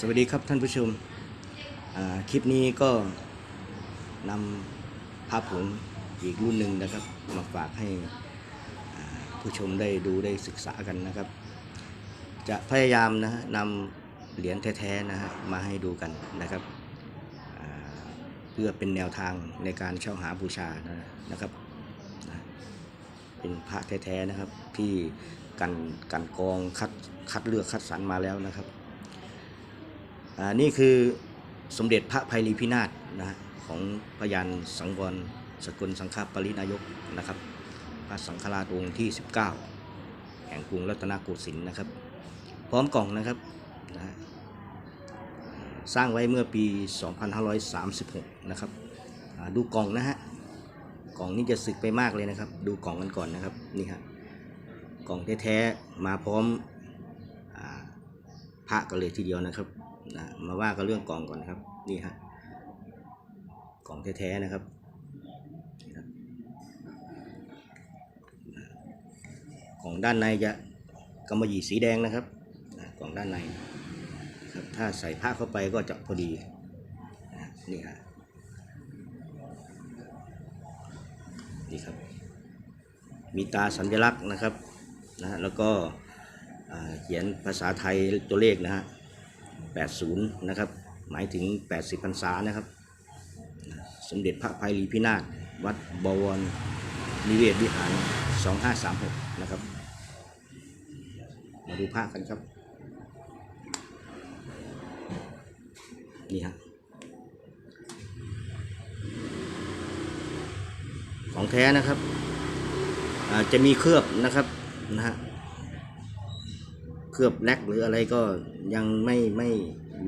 สวัสดีครับท่านผู้ชม คลิปนี้ก็นำภาพผมอีกรุ่นหนึ่งนะครับ มาฝากให้ผู้ชมได้ดูได้ศึกษากันนะครับ จะพยายามนะฮะนำเหรียญแท้ๆนะฮะมาให้ดูกันนะครับ เพื่อเป็นแนวทางในการเช่าหาบูชานะนะครับนะเป็นพระแท้ๆนะครับที่กันกันกองคัดคัดเลือกคัดสรรมาแล้วนะครับ นี่คือสมเด็จพระภัยรีพินาศนะฮะของพยานสังวรสกลสังฆปรินายกนะครับ พระสังฆราชองค์ที่ 19 แห่งกรุงรัตนโกสินทร์นะครับ พร้อมกล่องนะครับนะสร้างไว้เมื่อปี 2536 นะครับดูกล่องนะฮะกล่องนี้จะสึกไปมากเลยนะครับ ดูกล่องกันก่อนนะครับนี่ฮะกล่องแท้ๆมาพร้อมอพระกันเลยทีเดียวนะครับ นะมาว่ากันเรื่องกล่องก่อนนะครับนี่ฮะกล่องแท้ๆนะครับกล่องด้านในจะกำมะหยี่สีแดงนะครับกล่องด้านในครับถ้าใส่ผ้าเข้าไปก็จะพอดีนี่ฮะนี่ครับ มีตาสัญลักษณ์นะครับนะแล้วก็เขียนภาษาไทยตัวเลขนะฮะ 80 นะครับ หมายถึง 80พรรษานะครับ สมเด็จพระภัยรีพินาศวัดบวรนิเวศวิหาร 2536 นะครับ มาดูภาพกันครับ นี่ฮะของแท้นะครับจะมีเคลือบนะครับนะฮะ ลือบแลกหรืออะไรก็ยังไม่ไม่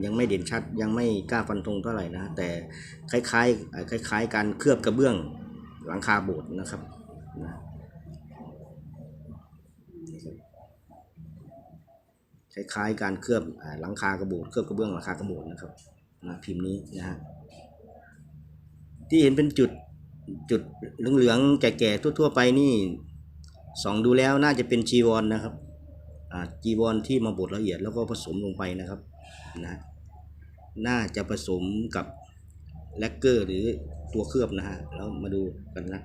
ยังไม่เด่นชัด ยังไม่กล้าฟันธงเท่าไหร่นะแต่คล้ายๆคล้ายๆ การเคลือบกระเบื้องหลังคาโบสถ์นะครับนะคล้ายๆการเคลือบหลังคากระโบสถ์เคลือบกระเบื้องหลังคากระโบสถ์นะครับนะพิมพ์นี้นะฮะที่เห็นเป็นจุดจุดเหลืองๆแก่ๆทั่วๆไปนี่ส่องดูแล้วน่าจะเป็นจีวรนนะครับ จีวรที่มาบดละเอียดแล้วก็ผสมลงไปนะครับนะน่าจะผสมกับแลกเกอร์หรือตัวเคลือบนะฮะแล้วมาดูกันนะ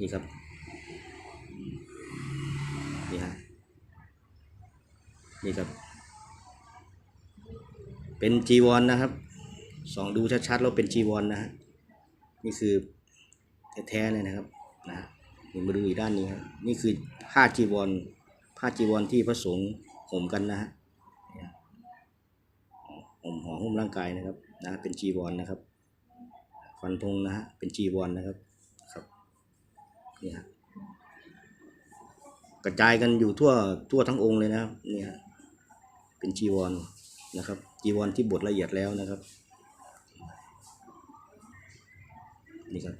นี่ครับนี่ฮะนี่ครับ เป็นจีวรนนะครับส่องดูชัดๆแล้วเป็นจีวรนนะฮะนี่คือแท้ๆเลยนะครับนะ ฮะนี่มาดูอีกด้านนี้ครับนี่คือผ้าจีวรผ้าจีวรที่พระสงฆ์ห่มกันนะฮะห่มห่อหุ้มร่างกายนะครับนะเป็นจีวรนะครับฟันธงนะฮะเป็นจีวรนะครับครับนี่ฮะกระจายกันอยู่ทั่วทั่วทั้งองค์เลยนะครับนี่ฮะเป็นจีวรนะครับ จีวรที่บดละเอียดแล้วนะครับนี่ครับ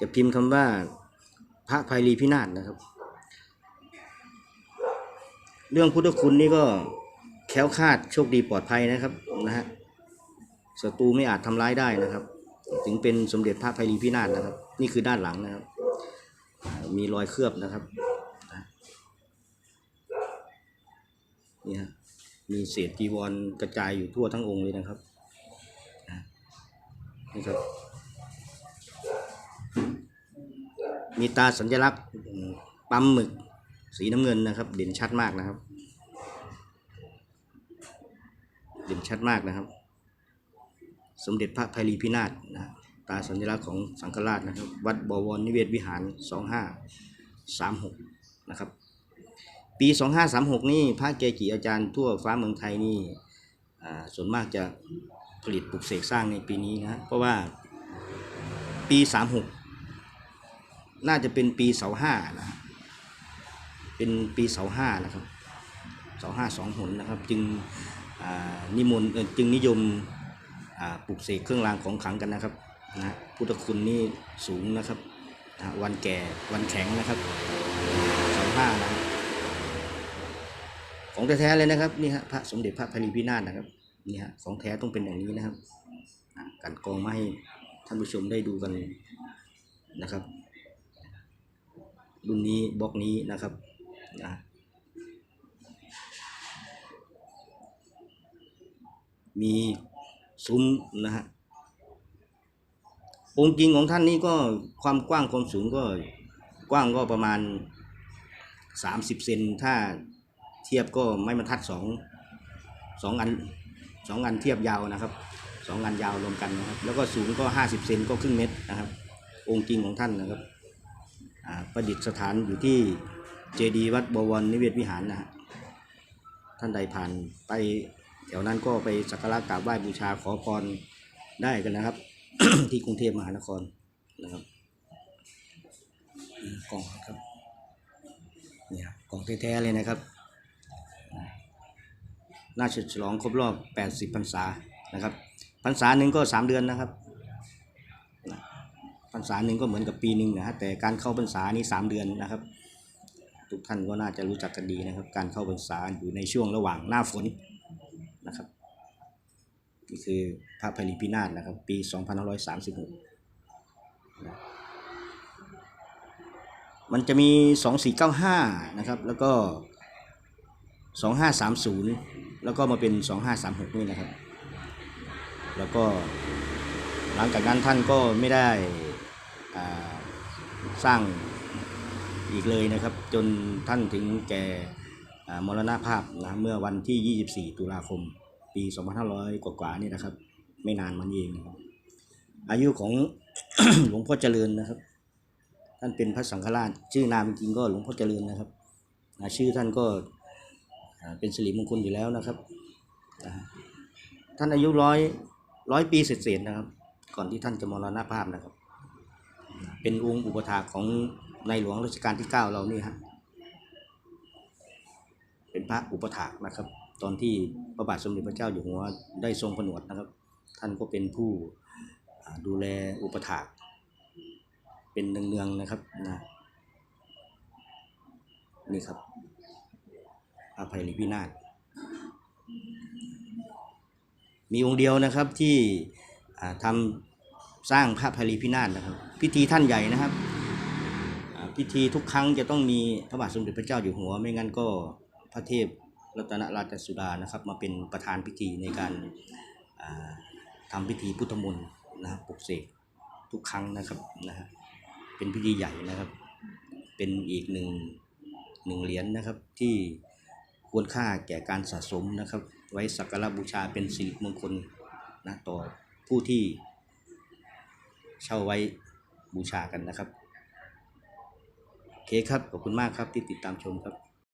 จะพิมพ์คำว่า พระภัยรีพินาศนะครับ เรื่องพุทธคุณนี่ก็แค้วคาดโชคดีปลอดภัยนะครับนะฮะศัตรูไม่อาจทำร้ายได้นะครับ ถึงเป็นสมเด็จพระภัยรีพินาศนะครับ นี่คือด้านหลังนะครับ มีรอยเคลือบนะครับนี่ฮะมีเศษจีวรกระจายอยู่ทั่วทั้งองค์เลยนะครับนี่ครับ มีตาสัญลักษณ์ปั๊มหมึกสีน้ำเงินนะครับ เด่นชัดมากนะครับ เด่นชัดมากนะครับ สมเด็จพระภัยรีพินาศนะตาสัญลักษณ์ของสังฆราชนะครับ วัดบวรนิเวศวิหาร 2536 นะครับ ปี 2536 นี่พระเกจิอาจารย์ทั่วฟ้าเมืองไทยนี่ส่วนมากจะผลิตปลุกเสกสร้างในปีนี้นะเพราะว่าปี 36 น่าจะเป็นปีเสาห้านะเป็นปีเสาห้านะครับเสาห้าสองหนนะครับ จึงนิมนต์จึงนิยมปลุกเสกเครื่องรางของขลังกันนะครับนะพุทธคุณนี่สูงนะครับนะวันแก่วันแข็งนะครับเสาห้านะของแท้ๆเลยนะครับนี่ฮะพระสมเด็จพระพรีพินาศนะครับนี่ฮะของแท้ต้องเป็นอย่างนี้นะครับอะกันกองมาให้ท่านผู้ชมได้ดูกันนะครับ รุ่นนี้บล็อกนี้นะครับนะมีซุ้มนะฮะองค์จริงของท่านนี้ก็ความกว้างความสูงก็กว้างก็ประมาณ 30 เซนถ้าเทียบก็ไม่บรรทัดสองสองอันสองอันเทียบยาวนะครับสองอันยาวรวมกันนะครับ แล้วก็สูงก็ 50 เซนก็ครึ่งเมตรนะครับ องค์จริงของท่านนะครับ ประดิษฐานอยู่ที่เจดีย์วัดบวรนิเวศวิหารนะฮะท่านใดผ่านไปแถวนั้นก็ไปสักการะกราบไหว้บูชาขอพรได้กันนะครับ ที่กรุงเทพมหานครนะครับกล่องครับเนี่ยครับกล่องแท้ๆเลยนะครับน่าฉลองครบรอบ 80พรรษานะครับพรรษาหนึ่งก็ 3 เดือนนะครับ รรษาหนึ่งก็เหมือนกับปีหนึ่งนะฮะแต่การเข้าพรรษานี่3เดือนนะครับ ทุกท่านก็น่าจะรู้จักกันดีนะครับ การเข้าพรรษาอยู่ในช่วงระหว่างหน้าฝนนะครับนี่คือพระพลิพินาศนะครับ ปี 2536นะมันจะมี 2495 นะครับ แล้วก็ 2530 แล้วก็มาเป็น 2536 นี่นะครับ แล้วก็หลังจากนั้นท่านก็ไม่ได้ สร้างอีกเลยนะครับ จนท่านถึงแก่มรณภาพนะเมื่อวันที่ 24 ตุลาคม ปี 2500 กว่าๆนี่นะครับ ไม่นานมันเองนะครับ อายุของหลวงพ่อเจริญนะครับ ท่านเป็นพระสังฆราช ชื่อนามจริงก็หลวงพ่อเจริญนะครับชื่อท่านก็เป็นสิริมงคลอยู่แล้วนะครับ ท่านอายุร้อยร้อยปีเศษๆนะครับ ก่อนที่ท่านจะมรณภาพนะครับ เป็นองค์อุปถาของในหลวงรัชกาลที่เก้าเรานี่ฮะเป็นพระอุปถากนะครับ ตอนที่พระบาทสมเด็จพระเจ้าอยู่หัวได้ทรงผนวดนะครับ ท่านก็เป็นผู้ดูแลอุปถาก เป็นเนืองๆนะครับนะนี่ครับอภัยลิพินาศมีองค์เดียวนะครับที่อ่าทำ สร้างพระภัยลิพินาศนะครับ พิธีท่านใหญ่นะครับ พิธีทุกครั้งจะต้องมีพระบาทสมเด็จพระเจ้าอยู่หัว ไม่งั้นก็พระเทพรัตนราชสุดานะครับ มาเป็นประธานพิธีในการอ่าทำพิธีพุทธมนต์นะครับปลุกเสกทุกครั้งนะครับนะฮะเป็นพิธีใหญ่นะครับ เป็นอีกหนึ่งหนึ่งเหรียญนะครับที่ควรค่าแก่การสะสมนะครับ ไว้สักการะบูชาเป็นสิริมงคลนะต่อผู้ที่ เช่าไว้บูชากันนะครับ โอเคครับ ขอบคุณมากครับที่ติดตามชมครับ